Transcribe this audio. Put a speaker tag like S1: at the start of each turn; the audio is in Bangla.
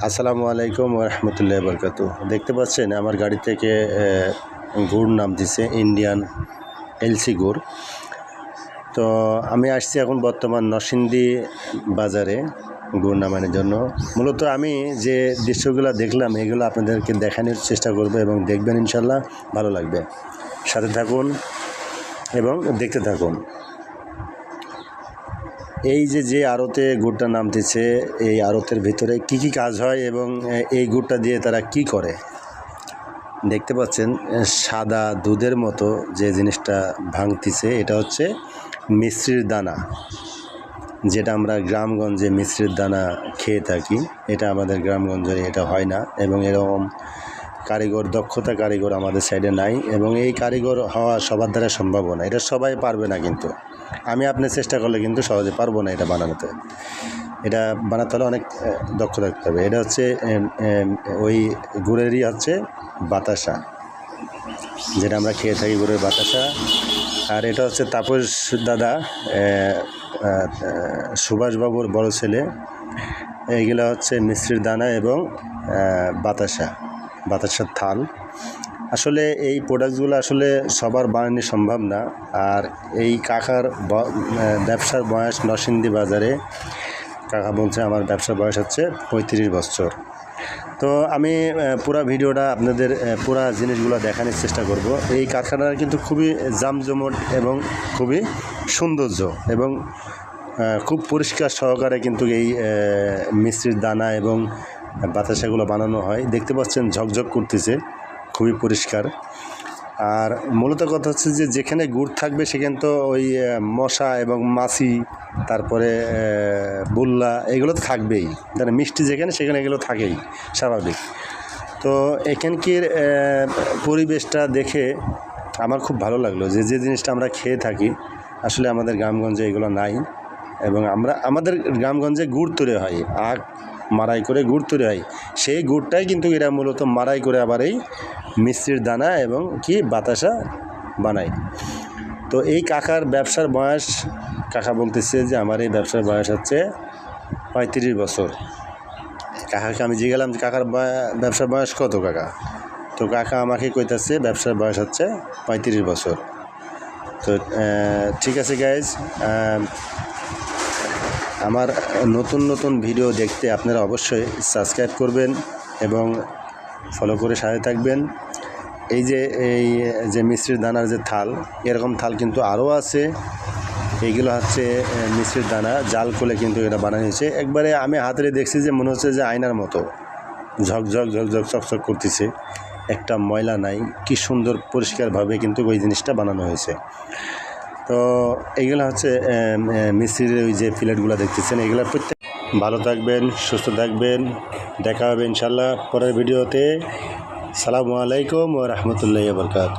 S1: আসসালামু আলাইকুম রহমতুল্লাহ বরকাত দেখতে পাচ্ছেন, আমার গাড়ি থেকে গুড় নাম দিছে ইন্ডিয়ান এলসি গুড় তো আমি আসছি এখন বর্তমান নরসিংদী বাজারে গুড় নামানোর জন্য। মূলত আমি যে দৃশ্যগুলো দেখলাম, এগুলো আপনাদেরকে দেখানোর চেষ্টা করব এবং দেখবেন ইনশাল্লাহ ভালো লাগবে। সাথে থাকুন এবং দেখতে থাকুন। এই যে যে আড়তে গুড়টা নামতেছে, এই আড়তের ভিতরে কি কি কাজ হয় এবং এই গুড়টা দিয়ে তারা কি করে? দেখতে পাচ্ছেন সাদা দুধের মতো যে জিনিসটা ভাঙতিছে, এটা হচ্ছে মিশ্রির দানা। যেটা আমরা গ্রামগঞ্জে মিশ্রির দানা খেয়ে থাকি, এটা আমাদের গ্রামগঞ্জে এটা হয় না এবং এরকম কারিগর, দক্ষতা কারিগর আমাদের সাইডে নাই এবং এই কারিগর হওয়া সবার দ্বারা সম্ভব না। এটা সবাই পারবে না কিন্তু। আমি আপনি চেষ্টা করলে কিন্তু সহজে পারব না এটা বানানোতে। এটা বানাতে হলে অনেক দক্ষ থাকতে হবে। এটা হচ্ছে ওই গুড়েরই হচ্ছে বাতাসা, যেটা আমরা খেয়ে থাকি গুড়ের বাতাসা। আর এটা হচ্ছে তাপস দাদা সুভাষবাবুর বড় ছেলে। এইগুলো হচ্ছে মিশ্রির দানা এবং বাতাসা, বাতাসার থাল। আসলে এই প্রোডাক্টগুলো আসলে সবার বানানো সম্ভব না। আর এই কাকার ব্যবসার বয়স নরসিংদী বাজারে, কাকা বলছে আমার ব্যবসার বয়স হচ্ছে পঁয়ত্রিশ বছর। তো আমি পুরা ভিডিওটা আপনাদের পুরা জিনিসগুলো দেখানোর চেষ্টা করব। এই কারখানার কিন্তু খুবই জামজমট এবং খুবই সৌন্দর্য এবং খুব পরিষ্কার সহকারে কিন্তু এই মিষ্টির দানা এবং বাতাসাগুলো বানানো হয়। দেখতে পাচ্ছেন ঝকঝক করতেছে। খুবই পরিষ্কার। আর মূলত কথা হচ্ছে যে, যেখানে গুড় থাকবে সেখানে তো ওই মশা এবং মাছি, তারপরে বুল্লা এগুলো তো থাকবেই। মানে মিষ্টি যেখানে সেখানে এগুলো থাকেই, স্বাভাবিক। তো এখানকার পরিবেশটা দেখে আমার খুব ভালো লাগল যে যে জিনিসটা আমরা খেয়ে থাকি, আসলে আমাদের গ্রামগঞ্জে এগুলো নাই। এবং আমরা, আমাদের গ্রামগঞ্জে গুড় তৈরি হয়, আখ মারাই করে গুড় তৈরি হয়। সেই গুড়টাই কিন্তু এরা মূলত মারাই করে আবার এই মিষ্টির দানা এবং কি বাতাসা বানায়। তো এই কাকার ব্যবসার বয়স, কাকা বলতেছে যে আমার এই ব্যবসার বয়স হচ্ছে পঁয়ত্রিশ বছর। কাকাকে আমি জিজ্ঞালাম যে কাকার ব্যবসার বয়স কত কাকা? তো কাকা আমাকে কইতাছে ব্যবসার বয়স হচ্ছে পঁয়ত্রিশ বছর। তো ঠিক আছে গাইজ আমার নতুন নতুন ভিডিও দেখতে আপনারা অবশ্যই সাবস্ক্রাইব করবেন এবং ফলো করে সাথে থাকবেন। এই যে এই যে মিষ্টির দানার যে থাল, এরকম থাল কিন্তু আরও আছে। এইগুলো হচ্ছে মিষ্টির দানা, জাল করে কিন্তু এটা বানানো হয়েছে। একবারে আমি হাতে দেখছি যে মনে হচ্ছে যে আয়নার মতো। ঝকঝক ঝকঝক চকচক করতেছে। একটা ময়লা নাই। কি সুন্দর পরিষ্কারভাবে কিন্তু ওই জিনিসটা বানানো হয়েছে। তো এইগুলো হচ্ছে মিস্ত্রির ওই যে প্লেটগুলো দেখতেছেন। এগুলো প্রত্যেক ভালো থাকবেন, সুস্থ থাকবেন। দেখা হবে ইনশাল্লাহ পরের ভিডিওতে। সালামু আলাইকুম ও রহমতুল্লাহ বরকাত